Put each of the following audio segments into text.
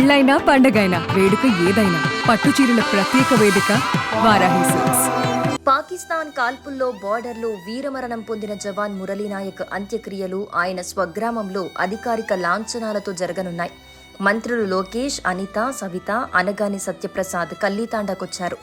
పెళ్ళైనా పండగైనా వేడుక ఏదైనా పట్టు చీరల ప్రత్యేక వేదిక వారాహి సిల్క్స్. పాకిస్తాన్ కాల్పుల్లో బార్డర్లో వీరమరణం పొందిన జవాన్ మురళీనాయక్ అంత్యక్రియలు ఆయన స్వగ్రామంలో అధికారిక లాంఛనాలతో జరగనున్నాయి. మంత్రులు లోకేష్ అనిత సవిత అనగాని సత్యప్రసాద్ కల్లీతాండాకొచ్చారు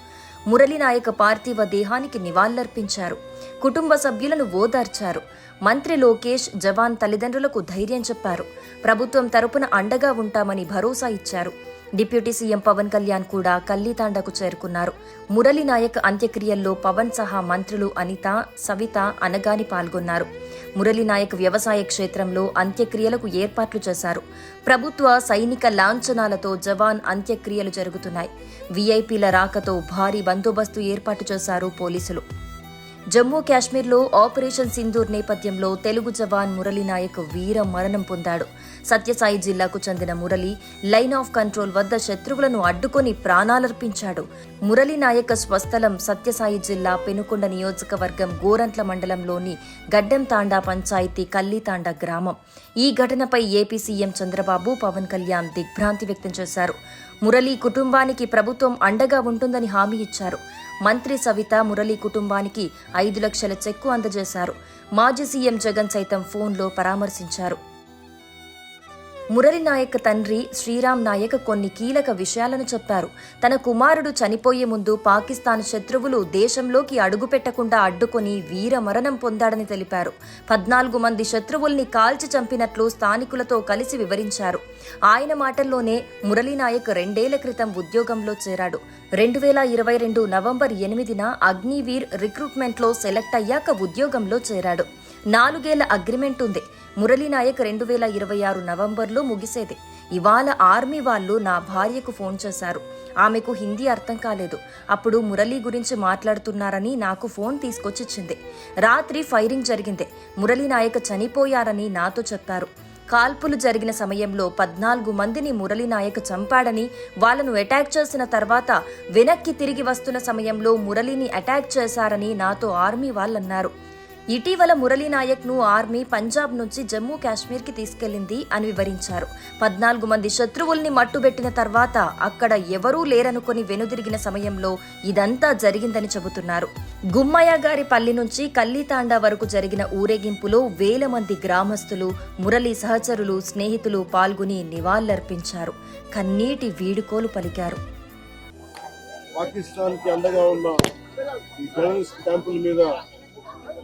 మురళినాయక పార్థివ దేహానికి నివాళులర్పించారు. కుటుంబ సభ్యులను ఓదార్చారు. మంత్రి లోకేష్ జవాన్ తల్లిదండ్రులకు ధైర్యం చెప్పారు. ప్రభుత్వం తరపున అండగా ఉంటామని భరోసా ఇచ్చారు. డిప్యూటీ సీఎం పవన్ కళ్యాణ్ కూడా కల్లీతాండకు చేరుకున్నారు. మురళీ నాయక్ అంత్యక్రియల్లో పవన్ సహా మంత్రులు అనిత సవిత అనగాని పాల్గొన్నారు. మురళీ నాయక్ వ్యవసాయ క్షేత్రంలో అంత్యక్రియలకు ఏర్పాట్లు చేశారు. ప్రభుత్వ సైనిక లాంఛనాలతో జవాన్ అంత్యక్రియలు జరుగుతున్నాయి. వీఐపీల రాకతో భారీ బందోబస్తు ఏర్పాటు చేశారు పోలీసులు. జమ్మూ కాశ్మీర్లో ఆపరేషన్ సింధూర్ నేపథ్యంలో తెలుగు జవాన్ మురళి నాయక్ వీర మరణం పొందాడు. సత్యసాయి జిల్లాకు చెందిన మురళి లైన్ ఆఫ్ కంట్రోల్ వద్ద శత్రువులను అడ్డుకొని ప్రాణాలర్పించాడు. మురళి నాయక్ స్వస్థలం సత్యసాయి జిల్లా పెనుకొండ నియోజకవర్గం గోరంట్ల మండలంలోని గడ్డం తాండా పంచాయతీ కల్లీతాండా గ్రామం. ఈ ఘటనపై ఏపీ సీఎం చంద్రబాబు పవన్ కళ్యాణ్ దిగ్భ్రాంతి వ్యక్తం చేశారు. మురళీ కుటుంబానికి ప్రభుత్వం అండగా ఉంటుందని హామీ ఇచ్చారు. మంత్రి సవిత మురళీ కుటుంబానికి ఐదు లక్షల చెక్కు అందజేశారు. మాజీ సీఎం జగన్ సైతం ఫోన్లో పరామర్శించారు. మురళి నాయక్ తండ్రి శ్రీరామ్ నాయక్ కొన్ని కీలక విషయాలను చెప్పారు. తన కుమారుడు చనిపోయే ముందు పాకిస్తాన్ శత్రువులు దేశంలోకి అడుగుపెట్టకుండా అడ్డుకొని వీర మరణం పొందాడని తెలిపారు. పద్నాలుగు మంది శత్రువుల్ని కాల్చి చంపినట్లు స్థానికులతో కలిసి వివరించారు. ఆయన మాటల్లోనే మురళి నాయక్ రెండేళ్ళ క్రితం ఉద్యోగంలో చేరాడు. రెండు వేల ఇరవై రెండు నవంబర్ ఎనిమిదిన అగ్నివీర్ రిక్రూట్మెంట్లో సెలెక్ట్ అయ్యాక ఉద్యోగంలో చేరాడు. నాలుగేళ్ళ అగ్రిమెంట్ ఉంది. మురళీ నాయక్ రెండు వేల ఇరవై ఆరు నవంబర్లో ముగిసేది. ఇవాళ ఆర్మీ వాళ్ళు నా భార్యకు ఫోన్ చేశారు. ఆమెకు హిందీ అర్థం కాలేదు. అప్పుడు మురళీ గురించి మాట్లాడుతున్నారని నాకు ఫోన్ తీసుకొచ్చిచ్చింది. రాత్రి ఫైరింగ్ జరిగింది. మురళీనాయక్ చనిపోయారని నాతో చెప్పారు. కాల్పులు జరిగిన సమయంలో పద్నాలుగు మందిని మురళీనాయక్ చంపాడని వాళ్ళను అటాక్ చేసిన తర్వాత వెనక్కి తిరిగి వస్తున్న సమయంలో మురళిని అటాక్ చేశారని నాతో ఆర్మీ వాళ్ళన్నారు. ఇటీవల మురళీనాయక్ను ను ఆర్మీ పంజాబ్ నుంచి జమ్మూ కాశ్మీర్కి తీసుకెళ్ళింది అని వివరించారు. పద్నాలుగు మంది శత్రువుల్ని మట్టుబెట్టిన తర్వాత అక్కడ ఎవరూ లేరనుకుని వెనుదిరిగిన సమయంలో ఇదంతా జరిగిందని చెబుతున్నారు. గుమ్మయ్య గారి పల్లి నుంచి కల్లీతాండా వరకు జరిగిన ఊరేగింపులో వేల మంది గ్రామస్తులు మురళీ సహచరులు స్నేహితులు పాల్గొని నివాళులర్పించారు. కన్నీటి వీడుకోలు పలికారు. పాకిస్తాన్కి అండగా ఉన్న ఈ టెర్రరిస్ట్ క్యాంపుల మీద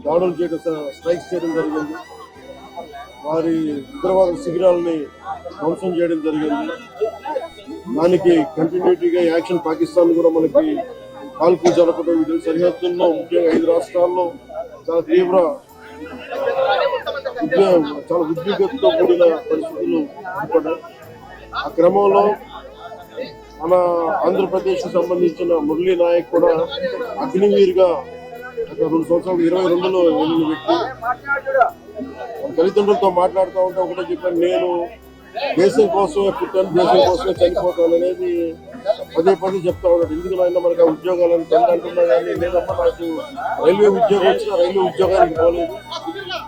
దాడులు చేయడం స్ట్రైక్స్ చేయడం జరిగింది. వారి ఉగ్రవాద శిబిరాలని ధ్వంసం చేయడం జరిగింది. దానికి కంటిన్యూటీగా యాక్షన్ పాకిస్తాన్ కూడా మనకి కాల్పు జరపడం ఇది సరిహద్దుల్లో ముఖ్యంగా ఐదు రాష్ట్రాల్లో చాలా తీవ్ర ఉద్యోగం చాలా ఉద్యోగంతో కూడిన పరిస్థితులు ఏర్పడ్డాయి. ఆ క్రమంలో మన ఆంధ్రప్రదేశ్కు సంబంధించిన మురళీ నాయక్ కూడా అగ్నివీరుగా రెండు సంవత్సరాలు ఇరవై రెండులో వెళ్ళిన వ్యక్తి తల్లిదండ్రులతో మాట్లాడుతూ ఉంటే ఒకటే చెప్పాను నేను దేశం కోసమే పుట్టాను దేశం కోసమే చనిపోతాను అనేది పదే పదే చెప్తా ఉన్నాడు. ఎందుకు ఆయన మనకు ఉద్యోగాలను తండ్రి కానీ లేదమ్మా నాకు రైల్వే ఉద్యోగం వచ్చినా రైల్వే ఉద్యోగానికి పోలేదు.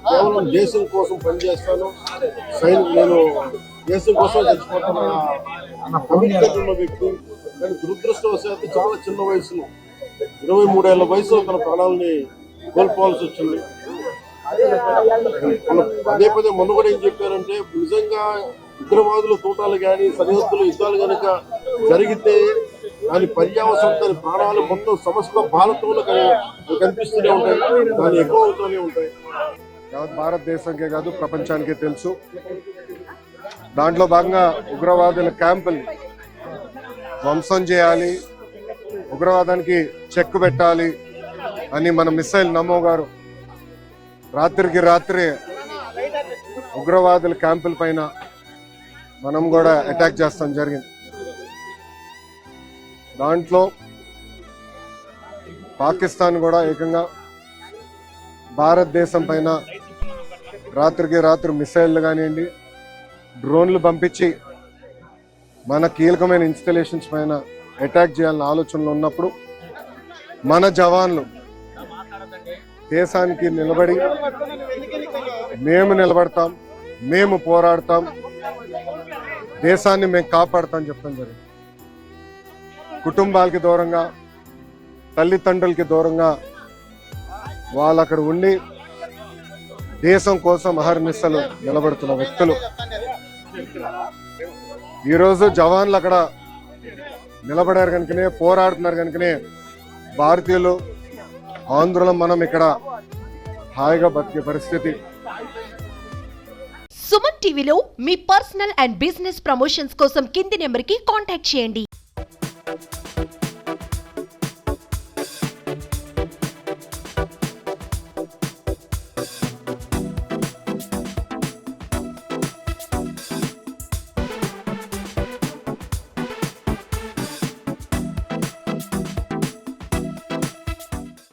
కేవలం దేశం కోసం పనిచేస్తాను. సైనిక నేను దేశం కోసం చచ్చిపోతాను అన్న ఉన్న వ్యక్తి. కానీ దురదృష్టవశాత్తు చాలా చిన్న వయసులో ఇరవై మూడేళ్ళ వయసులో తన ప్రాణాలని కోల్పోవాల్సి వచ్చింది. మన పదే పదే మొన్న కూడా ఏం చెప్పారంటే నిజంగా ఉగ్రవాదులు తూటాలు కానీ సరిహద్దులు యుద్ధాలు కనుక జరిగితే దాని పర్యావసరం దాని ప్రాణాలు మొత్తం సమస్త భారతంలో కనిపిస్తూనే ఉంటాయి. దాని ఎక్కువ అవుతూనే ఉంటాయి భారతదేశంకే కాదు ప్రపంచానికే తెలుసు. దాంట్లో భాగంగా ఉగ్రవాదుల క్యాంపుల్ని ధ్వంసం చేయాలి. ఉగ్రవాదానికి చెక్ పెట్టాలి అని మన మిస్సైల్ నమో గారు రాత్రికి రాత్రి ఉగ్రవాదుల క్యాంపుల పైన మనం కూడా అటాక్ చేస్తాం జరిగింది. దాంట్లో పాకిస్తాన్ కూడా ఏకంగా భారతదేశం పైన రాత్రికి రాత్రి మిసైళ్ళు కానివ్వండి డ్రోన్లు పంపించి మన కీలకమైన ఇన్స్టలేషన్స్ పైన అటాక్ చేయాలన్న ఆలోచనలు ఉన్నప్పుడు మన జవాన్లు దేశానికి నిలబడి మేము నిలబడతాం మేము పోరాడతాం దేశాన్ని మేము కాపాడతాం చెప్పడం జరిగింది. కుటుంబాలకి దూరంగా తల్లిదండ్రులకి దూరంగా వాళ్ళు అక్కడ ఉండి దేశం కోసం అహర్నిశలు నిలబడుతున్న వ్యక్తులు. ఈరోజు జవాన్లు అక్కడ నిలబడారు కనుకనే పోరాడుతున్నారు కనుకనే భారతీయులు ఆంధ్రులం మనం ఇక్కడ హాయిగా బతికే పరిస్థితి. సుమన్ టీవీలో మీ పర్సనల్ అండ్ బిజినెస్ ప్రమోషన్స్ కోసం కింది నెంబర్కి కాంటాక్ట్ చేయండి.